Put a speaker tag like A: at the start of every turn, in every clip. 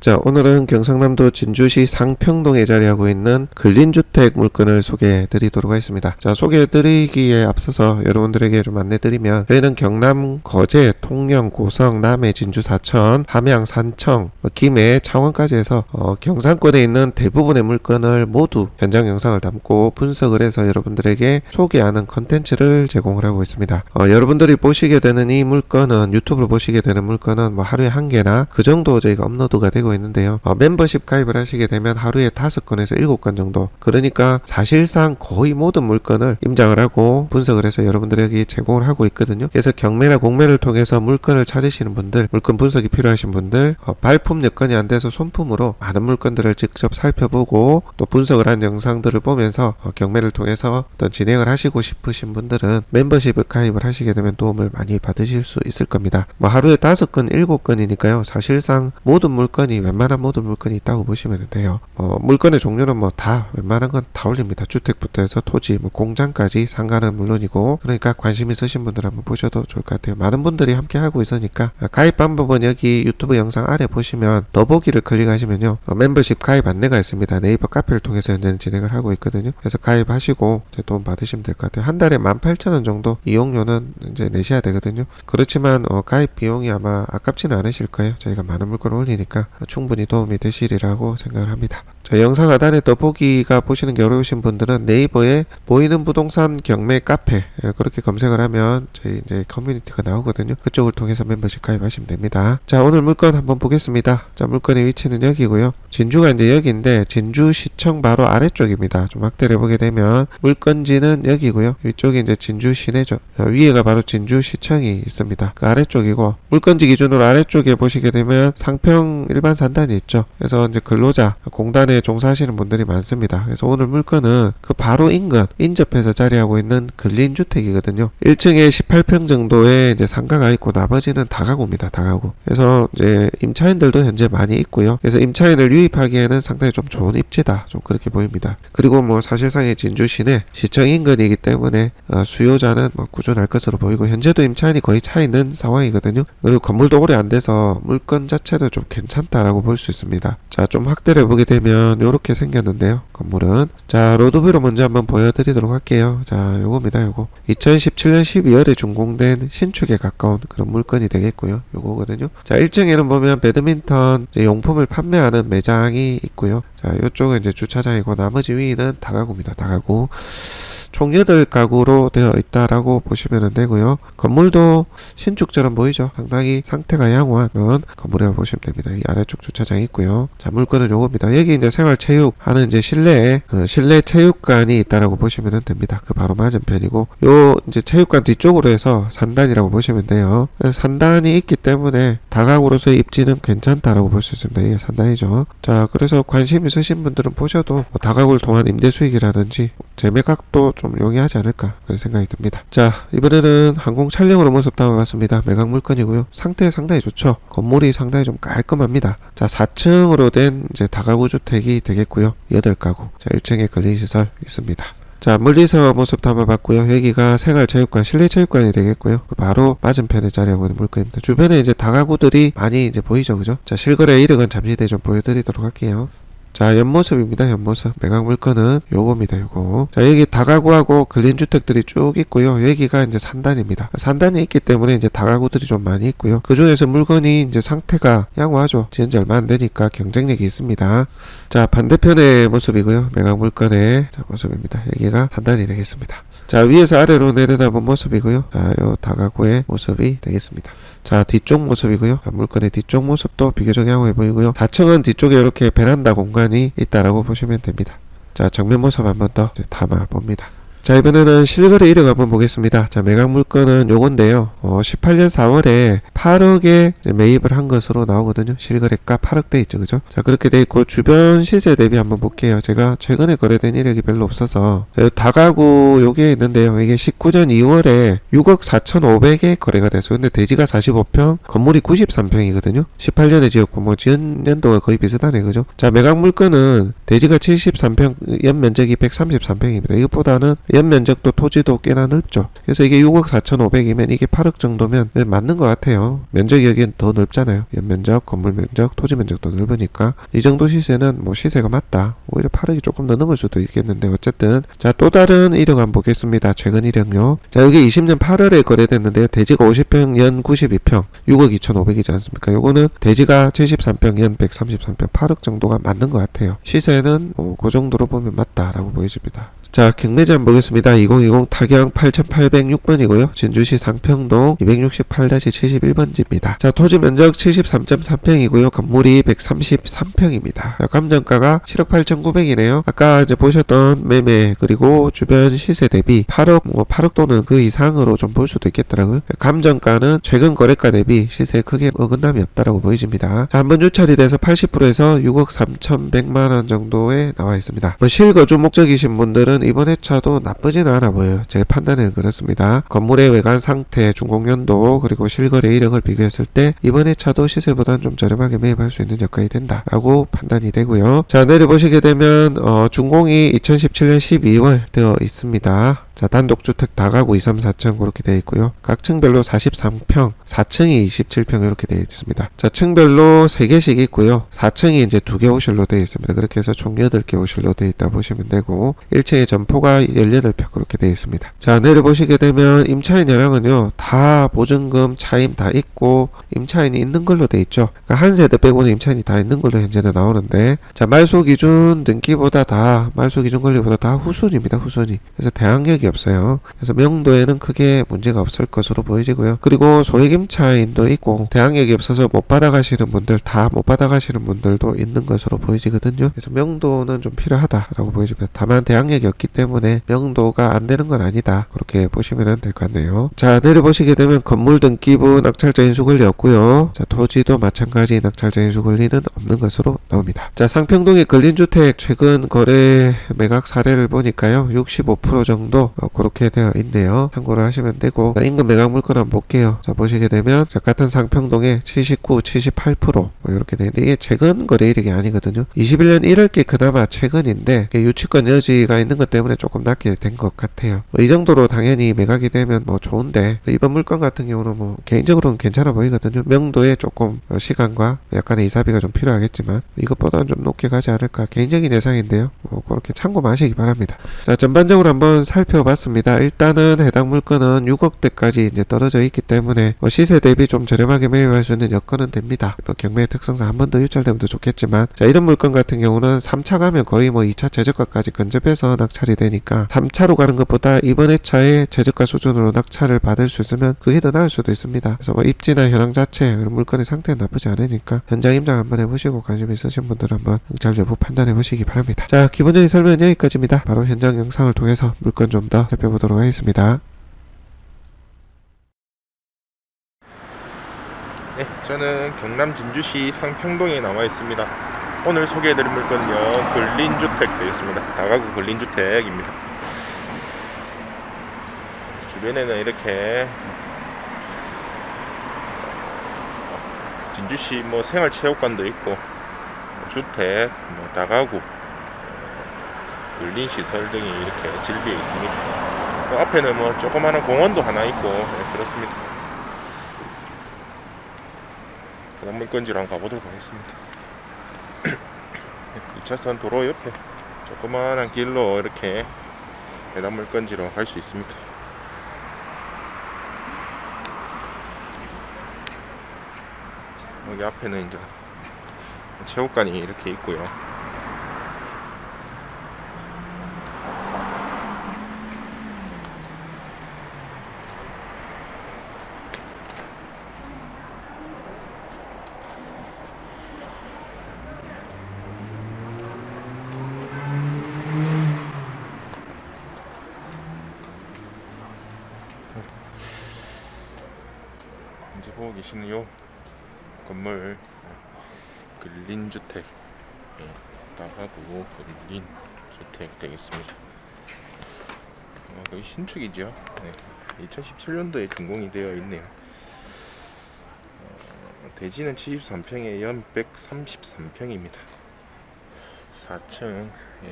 A: 자, 오늘은 경상남도 진주시 상평동에 자리하고 있는 근린주택 물건을 소개해 드리도록 하겠습니다. 자, 소개해 드리기에 앞서서 여러분들에게 좀 안내 드리면 저희는 경남 거제, 통영, 고성, 남해, 진주, 사천, 함양, 산청, 뭐 김해, 창원까지 해서 어, 경상권에 있는 대부분의 물건을 모두 현장 영상을 담고 분석을 해서 여러분들에게 소개하는 컨텐츠를 제공을 하고 있습니다. 어, 여러분들이 보시게 되는 이 물건은 유튜브를 보시게 되는 물건은 뭐 하루에 한 개나 그 정도 저희가 업로드가 되고 있는데요. 어, 멤버십 가입을 하시게 되면 하루에 다섯 건에서 일곱 건 정도. 그러니까 사실상 거의 모든 물건을 임장을 하고 분석을 해서 여러분들에게 제공을 하고 있거든요. 그래서 경매나 공매를 통해서 물건을 찾으시는 분들, 물건 분석이 필요하신 분들, 어, 발품 여건이 안 돼서 손품으로 많은 물건들을 직접 살펴보고 또 분석을 한 영상들을 보면서 어, 경매를 통해서 어떤 진행을 하시고 싶으신 분들은 멤버십을 가입을 하시게 되면 도움을 많이 받으실 수 있을 겁니다. 뭐 하루에 다섯 건, 일곱 건이니까요. 사실상 모든 물건이 웬만한 모든 물건이 있다고 보시면 돼요. 어, 물건의 종류는 뭐 다 웬만한 건 다 올립니다. 주택부터 해서 토지, 뭐 공장까지 상가는 물론이고 그러니까 관심 있으신 분들 한번 보셔도 좋을 것 같아요. 많은 분들이 함께 하고 있으니까 아, 가입 방법은 여기 유튜브 영상 아래 보시면 더보기를 클릭하시면요 어, 멤버십 가입 안내가 있습니다. 네이버 카페를 통해서 현재 진행을 하고 있거든요. 그래서 가입하시고 도움 받으시면 될 것 같아요. 한 달에 18,000원 정도 이용료는 이제 내셔야 되거든요. 그렇지만 어, 가입 비용이 아마 아깝지는 않으실 거예요. 저희가 많은 물건을 올리니까 충분히 도움이 되시리라고 생각을 합니다. 저 영상 하단에 더보기가 보시는 게 어려우신 분들은 네이버에 보이는 부동산 경매 카페 예, 그렇게 검색을 하면 저희 이제 커뮤니티가 나오거든요. 그쪽을 통해서 멤버십 가입하시면 됩니다. 자 오늘 물건 한번 보겠습니다. 자 물건의 위치는 여기고요. 진주가 이제 여기인데 진주시청 바로 아래쪽입니다. 좀 확대를 해보게 되면 물건지는 여기고요. 위쪽이 이제 진주 시내죠. 어, 위에가 바로 진주시청이 있습니다. 그 아래쪽이고 물건지 기준으로 아래쪽에 보시게 되면 상평 일반 산단이 있죠. 그래서 이제 근로자 공단 에 종사하시는 분들이 많습니다. 그래서 오늘 물건은 그 바로 인근 인접해서 자리하고 있는 근린 주택이거든요. 1층에 18평 정도의 이제 상가가 있고 나머지는 다가구입니다. 다가구. 그래서 이제 임차인들도 현재 많이 있고요. 그래서 임차인을 유입하기에는 상당히 좀 좋은 입지다. 좀 그렇게 보입니다. 그리고 뭐 사실상의 진주 시내 시청 인근이기 때문에 어, 수요자는 뭐 꾸준할 것으로 보이고 현재도 임차인이 거의 차 있는 상황이거든요. 그리고 건물도 오래 안 돼서 물건 자체도 좀 괜찮다라고 볼 수 있습니다. 자, 좀 확대를 해보게 되면 이렇게 생겼는데요. 건물은 자 로드뷰로 먼저 한번 보여드리도록 할게요. 자, 요겁니다. 요거 2017년 12월에 준공된 신축에 가까운 그런 물건이 되겠고요. 요거거든요. 자, 1층에는 보면 배드민턴 용품을 판매하는 매장이 있고요. 자, 요쪽은 이제 주차장이고 나머지 위는 다가구입니다. 다가구. 총 8가구로 되어 있다라고 보시면 되고요. 건물도 신축처럼 보이죠? 상당히 상태가 양호한 그런 건물이라고 보시면 됩니다. 이 아래쪽 주차장이 있고요. 자, 물건은 요겁니다. 여기 이제 생활체육 하는 이제 실내에 어, 실내 체육관이 있다라고 보시면 됩니다. 그 바로 맞은편이고 요 이제 체육관 뒤쪽으로 해서 산단이라고 보시면 돼요. 산단이 있기 때문에 다가구로서의 입지는 괜찮다라고 볼 수 있습니다. 이게 산단이죠. 자, 그래서 관심 있으신 분들은 보셔도 뭐 다가구를 통한 임대 수익이라든지 재매각도 좀 용이하지 않을까 그런 생각이 듭니다. 자 이번에는 항공 촬영으로 모습 담아봤습니다. 매각 물건이고요. 상태 상당히 좋죠. 건물이 상당히 좀 깔끔합니다. 자 4층으로 된 이제 다가구 주택이 되겠고요. 8가구. 자 1층에 근린시설 있습니다. 자 멀리서 모습 담아봤고요. 여기가 생활체육관, 실내체육관이 되겠고요. 그 바로 맞은편에 자리하고 있는 물건입니다. 주변에 이제 다가구들이 많이 이제 보이죠, 그죠? 자 실거래 이력은 잠시 뒤에 좀 보여드리도록 할게요. 자, 옆모습입니다. 옆모습. 매각 물건은 요겁니다. 요거. 자, 여기 다가구하고 근린 주택들이 쭉 있고요. 여기가 이제 산단입니다. 산단이 있기 때문에 이제 다가구들이 좀 많이 있고요. 그 중에서 물건이 이제 상태가 양호하죠. 지은 지 얼마 안 되니까 경쟁력이 있습니다. 자, 반대편의 모습이고요. 매각 물건의 자, 모습입니다. 여기가 산단이 되겠습니다. 자, 위에서 아래로 내려다본 모습이고요. 자, 요 다가구의 모습이 되겠습니다. 자, 뒤쪽 모습이고요. 자, 물건의 뒤쪽 모습도 비교적 양호해 보이고요. 4층은 뒤쪽에 이렇게 베란다 공간이 있다라고 보시면 됩니다. 자, 정면 모습 한번 더 담아 봅니다. 자, 이번에는 실거래 이력 한번 보겠습니다. 자, 매각 물건은 요건데요. 어, 18년 4월에 8억에 매입을 한 것으로 나오거든요. 실거래가 8억 돼 있죠. 그죠? 자, 그렇게 돼 있고, 주변 시세 대비 한번 볼게요. 제가 최근에 거래된 이력이 별로 없어서. 자, 다가구 요게 있는데요. 이게 19년 2월에 6억 4,500에 거래가 됐어요. 근데 대지가 45평, 건물이 93평이거든요. 18년에 지었고, 뭐, 지은 연도가 거의 비슷하네. 그죠? 자, 매각 물건은 대지가 73평, 연 면적이 133평입니다. 이것보다는 연면적도 토지도 꽤나 넓죠. 그래서 이게 6억 4,500이면 이게 8억 정도면 맞는 것 같아요. 면적이 여기는 더 넓잖아요. 연면적, 건물 면적, 토지 면적도 넓으니까 이 정도 시세는 뭐 시세가 맞다. 오히려 8억이 조금 더 넘을 수도 있겠는데 어쨌든 자 또 다른 이력 한번 보겠습니다. 최근 이력요. 자 여기 20년 8월에 거래됐는데요. 대지가 50평 연 92평 6억 2,500이지 않습니까? 요거는 대지가 73평 연 133평 8억 정도가 맞는 것 같아요. 시세는 뭐 그 정도로 보면 맞다라고 보여집니다. 자, 경매자 한번 보겠습니다. 2020 타경 8806번이고요. 진주시 상평동 268-71번지입니다. 자, 토지 면적 73.3평이고요. 건물이 133평입니다. 감정가가 7억 8,900이네요. 아까 이제 보셨던 매매 그리고 주변 시세 대비 8억 뭐 8억 또는 그 이상으로 좀 볼 수도 있겠더라고요. 감정가는 최근 거래가 대비 시세에 크게 어긋남이 없다라고 보여집니다. 자, 한번 유찰이 돼서 80%에서 6억 3,100만 원 정도에 나와 있습니다. 뭐 실거주 목적이신 분들은 이번 회차도 나쁘지는 않아 보여요. 제 판단은 그렇습니다. 건물의 외관 상태, 준공연도 그리고 실거래 이력을 비교했을 때 이번 회차도 시세보다는 좀 저렴하게 매입할 수 있는 여건이 된다라고 판단이 되고요. 자 내려보시게 되면 어, 준공이 2017년 12월 되어 있습니다. 자 단독주택 다가구 2, 3, 4층 그렇게 되어 있고요. 각 층별로 43평, 4층이 27평 이렇게 되어 있습니다. 자 층별로 3개씩 있고요. 4층이 이제 2개 호실로 되어 있습니다. 그렇게 해서 총 8개 호실로 되어 있다 보시면 되고 1층에 점포가 18평 그렇게 되어 있습니다. 자 내려보시게 되면 임차인 연락은요 다 보증금 차임 다 있고 임차인이 있는 걸로 되어 있죠. 그러니까 한 세대 빼고는 임차인이 다 있는 걸로 현재는 나오는데 자 말소 기준 등기보다 다 말소 기준 권리보다 다 후순입니다. 후순위. 그래서 대항력이 없어요. 그래서 명도에는 크게 문제가 없을 것으로 보여지고요. 그리고 소액 임차인도 있고 대항력이 없어서 못 받아가시는 분들 다 못 받아가시는 분들도 있는 것으로 보여지거든요. 그래서 명도는 좀 필요하다라고 보여집니다. 다만 대항력이 없기 때문에 명도가 안 되는 건 아니다. 그렇게 보시면 될 것 같네요. 자 내려보시게 되면 건물 등기부 낙찰자 인수 권리 없고요. 자 토지도 마찬가지 낙찰자 인수 권리는 없는 것으로 나옵니다. 자 상평동의 근린주택 최근 거래 매각 사례를 보니까요. 65% 정도 어, 그렇게 되어 있네요. 참고를 하시면 되고 자, 인근 매각 물건 한번 볼게요. 자 보시게 되면 자, 같은 상평동에 79, 78%뭐 이렇게 되는데 이게 최근 거래 이력이 아니거든요. 21년 1월께 그나마 최근인데 유치권 여지가 있는 것 때문에 조금 낮게 된 것 같아요. 뭐 이 정도로 당연히 매각이 되면 뭐 좋은데 이번 물건 같은 경우는 뭐 개인적으로는 괜찮아 보이거든요. 명도에 조금 어, 시간과 약간의 이사비가 좀 필요하겠지만 이것보다는 좀 높게 가지 않을까 개인적인 예상인데요. 뭐 그렇게 참고하시기 바랍니다. 자 전반적으로 한번 살펴봤습니다. 일단은 해당 물건은 6억대까지 이제 떨어져 있기 때문에 뭐 시세 대비 좀 저렴하게 매입할 수 있는 여건은 됩니다. 뭐 경매의 특성상 한 번 더 유찰되면 더 좋겠지만 자 이런 물건 같은 경우는 3차 가면 거의 뭐 2차 최저가까지 근접해서 낙찰이 되니까 3차로 가는 것보다 이번 회차에 최저가 수준으로 낙찰을 받을 수 있으면 그게 더 나을 수도 있습니다. 그래서 뭐 입지나 현황 자체 그리고 물건의 상태는 나쁘지 않으니까 현장 임장 한번 해보시고 관심 있으신 분들은 한번 응찰 여부 판단해 보시기 바랍니다. 자 기본적인 설명은 여기까지입니다. 바로 현장 영상을 통해서 물건 좀 더 살펴보도록 하겠습니다.
B: 네, 저는 경남 진주시 상평동에 나와 있습니다. 오늘 소개해드릴 물건은요, 근린주택 되겠습니다. 다가구 근린주택입니다. 주변에는 이렇게 진주시 뭐 생활체육관도 있고 주택, 뭐 다가구, 근린시설 등이 이렇게 질비해 있습니다. 그 앞에는 뭐 조그마한 공원도 하나 있고 네, 그렇습니다. 한번 가보도록 하겠습니다. 2차선 도로 옆에 조그마한 길로 이렇게 배당 물건지로 갈수 있습니다. 여기 앞에는 이제 체육관이 이렇게 있고요. 이제 보고 계시는 요 건물 근린주택 예, 나가고 근린주택 되겠습니다. 어, 거의 신축이죠. 네, 2017년도에 준공이 되어 있네요. 어, 대지는 73평에 연 133평입니다. 4층 예,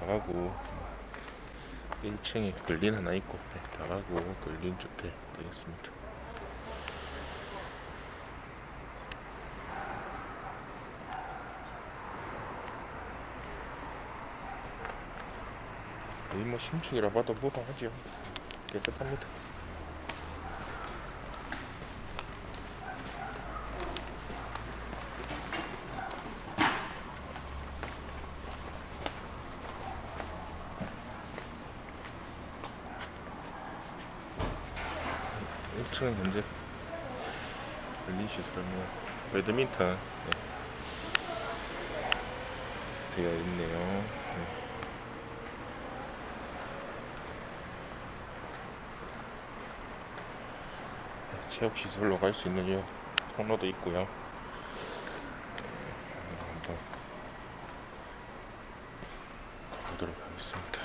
B: 나가고 1층에 근린 하나 있고 네, 다가구 근린 주택 되겠습니다. 뭐 신축이라 봐도 무방하죠. 깨끗합니다. 일층은 현재 근린 시설은 배드민턴 네. 되어 있네요. 네. 체육 시설로 갈 수 있는 요 통로도 있고요. 네, 한번 가보도록 하겠습니다.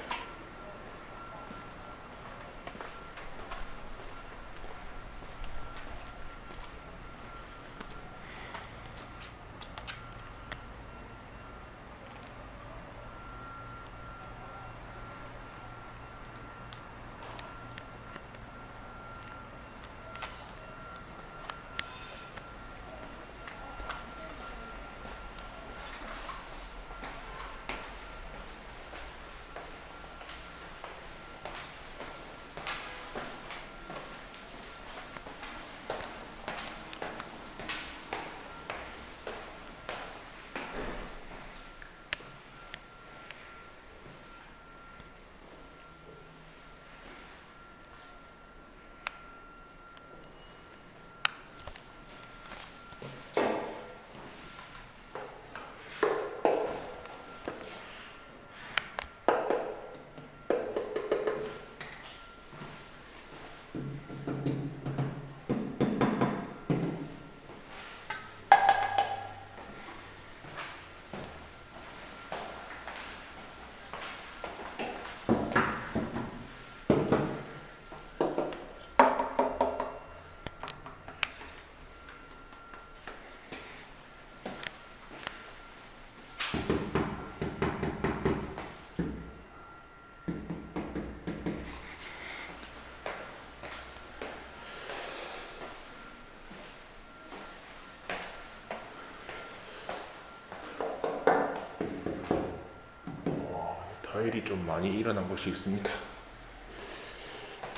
B: 타일이 좀 많이 일어난 곳이 있습니다.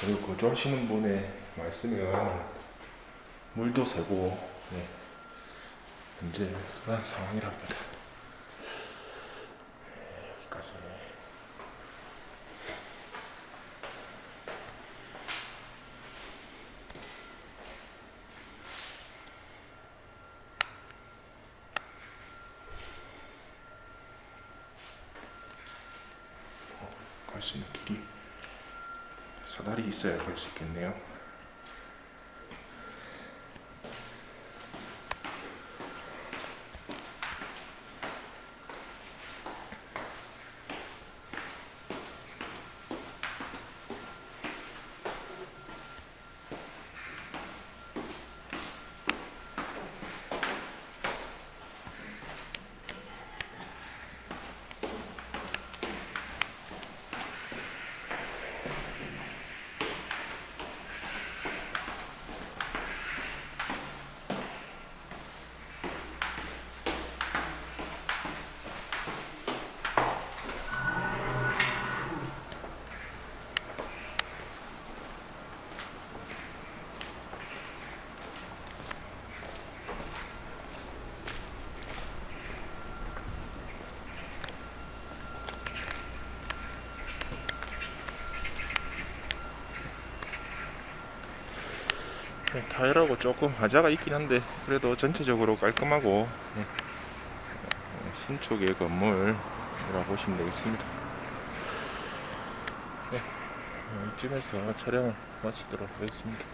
B: 여기 거주하시는 분의 말씀은 물도 새고 네. 현재 그런 상황이랍니다. 네, 여기까지. 갈 수 있는 길이 사다리 있어야 갈 수 있겠네요. 네, 타일하고 조금 하자가 있긴 한데 그래도 전체적으로 깔끔하고 네, 어, 신축의 건물이라 보시면 되겠습니다. 네, 어, 이쯤에서 촬영을 마치도록 하겠습니다.